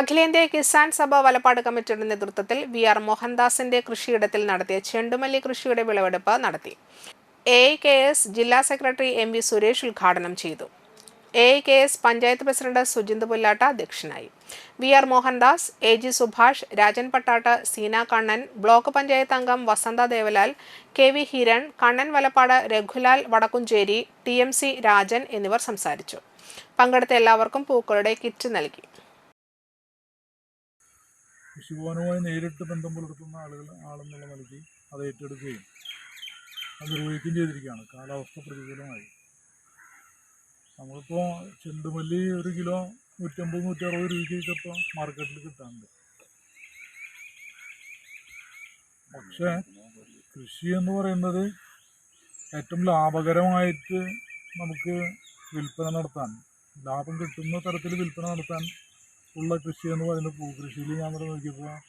അഖിലേന്ത്യാ കിസാൻ സഭ വലപ്പാട് കമ്മിറ്റിയുടെ നേതൃത്വത്തിൽ വി ആർ മോഹൻദാസിന്റെ കൃഷിയിടത്തിൽ നടത്തിയ ചെണ്ടുമല്ലി കൃഷിയുടെ വിളവെടുപ്പ് നടത്തി. എ കെ എസ് ജില്ലാ സെക്രട്ടറി എം വി സുരേഷ് ഉദ്ഘാടനം ചെയ്തു. A K S panchayat president Sujinth Pullatta അധ്യക്ഷനായി. V R Mohandas A G Subhash Rajan Pattat Seena Kannan block panchayat അംഗം Vasantha Devalal K V Hiran Kannan Valappad രഘുലാൽ Vadakkumchery T M C Rajan എന്നിവർ സംസാരിച്ചു. പങ്കെടുത്ത എല്ലാവർക്കും പൂക്കളുടെ കിറ്റ് നൽകി. കൃഷിഭവനുമായി നേരിട്ട് ബന്ധം പുലർത്തുന്ന ആളുകൾ ആളെന്നുള്ള നിലയ്ക്ക് അത് ഏറ്റെടുക്കുകയും അത് നിർവഹിക്കുകയും ചെയ്തിരിക്കുകയാണ്. കാലാവസ്ഥ പ്രതികൂലമായി. നമ്മളിപ്പോൾ ചെണ്ടുമല്ലി ഒരു കിലോ നൂറ്റമ്പത് നൂറ്ററുപത് രൂപയ്ക്കൊക്കെ ഇപ്പോൾ മാർക്കറ്റിൽ കിട്ടാറുണ്ട് പക്ഷേ കൃഷി എന്ന് പറയുന്നത് ഏറ്റവും ലാഭകരമായിട്ട് നമുക്ക് വിൽപ്പന നടത്താൻ ലാഭം കിട്ടുന്ന തരത്തിൽ വിൽപ്പന നടത്താൻ ഉള്ള കൃഷി എന്ന് പറയുന്നത് പൂക്കൃഷിയിൽ ഞാൻ ഇവിടെ നോക്കിയപ്പോൾ